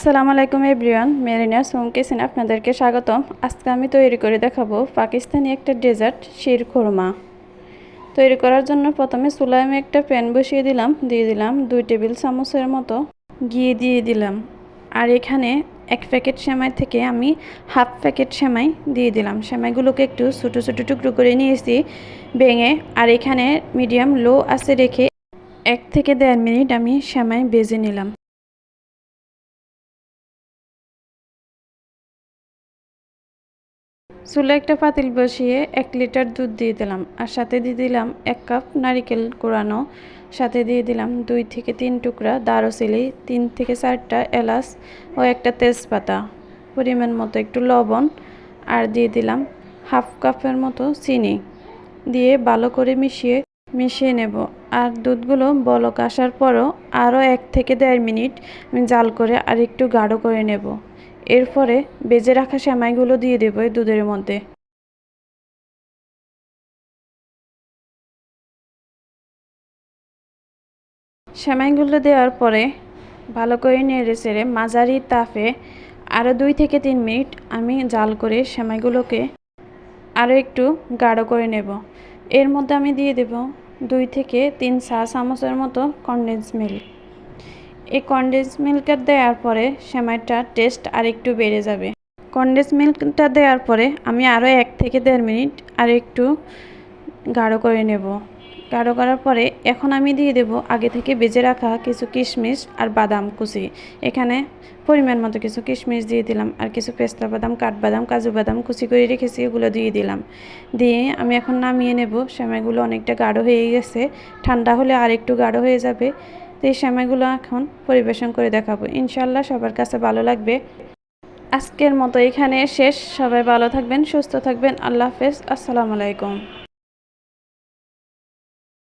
আসসালামু আলাইকুম এভরিওয়ান, মেরিনা সোম কিচেন আপনাদেরকে স্বাগতম। আজকে আমি তৈরি করে দেখাবো পাকিস্তানি একটা ডেজার্ট, শির খুরমা। তৈরি করার জন্য প্রথমে চুলায় আমি একটা প্যান বসিয়ে দিলাম, দিয়ে দিলাম দুই টেবিল চামচের মতো ঘি দিয়ে দিলাম। আর এখানে এক প্যাকেট সেমাই থেকে আমি হাফ প্যাকেট সেমাই দিয়ে দিলাম। সেমাইগুলোকে একটু ছোটো ছোটো টুকরো করে নিয়েছি ভেঙে, আর এখানে মিডিয়াম লো আছে রেখে এক থেকে দেড় মিনিট আমি সেমাই বেজে নিলাম। চুলে একটা পাতিল বসিয়ে এক লিটার দুধ দিয়ে দিলাম। আর সাথে দিয়ে দিলাম এক কাপ নারিকেল কোরানো সাথে দিয়ে দিলাম দুই থেকে তিন টুকরা দারুচিলি তিন থেকে চারটা এলাচ ও একটা তেজপাতা পরিমাণ মতো একটু লবণ। আর দিয়ে দিলাম হাফ কাপের মতো চিনি। দিয়ে ভালো করে মিশিয়ে মিশিয়ে নেব। আর দুধগুলো বলক আসার পরও আরও এক থেকে দেড় মিনিট আমি জাল করে আর একটু গাঢ় করে নেব। এরপরে বেজে রাখা সেমাইগুলো দিয়ে দেবো দুধের মধ্যে। সেমাইগুলো দেওয়ার পরে ভালো করে নেড়ে চেড়ে মাঝারি তাপে আরও দুই থেকে তিন মিনিট আমি জাল করে সেমাইগুলোকে আরও একটু গাঢ় করে নেব। এর মধ্যে আমি দিয়ে দেব দুই থেকে তিন চা চামচের মতো কনডেন্স মিল্ক। এই কনডেন্স মিল্কটা দেওয়ার পরে সেমাইটার টেস্ট আরেকটু বেড়ে যাবে। কনডেন্স মিল্কটা দেওয়ার পরে আমি আরও এক থেকে দেড় মিনিট আর একটু গাঢ় করে নেব। গাঢ় করার পরে এখন আমি দিয়ে দেব আগে থেকে বেজে রাখা কিছু কিশমিশ আর বাদাম কুচি। এখানে পরিমাণ মতো কিছু কিশমিশ দিয়ে দিলাম আর কিছু পেস্তা বাদাম, কাঠবাদাম, কাজু বাদাম কুচি করে রেখেছি, এগুলো দিয়ে দিলাম। দিয়ে আমি এখন নামিয়ে নেব। সেমাইগুলো অনেকটা গাঢ় হয়ে গেছে। ঠান্ডা হলে আর একটু গাঢ় হয়ে যাবে। তো এই সেমাইগুলো এখন পরিবেশন করে দেখাবো। ইনশাল্লাহ সবার কাছে ভালো লাগবে। আজকের মতো এখানে শেষ। সবাই ভালো থাকবেন, সুস্থ থাকবেন। আল্লাহ হাফেজ। আসসালামু আলাইকুম।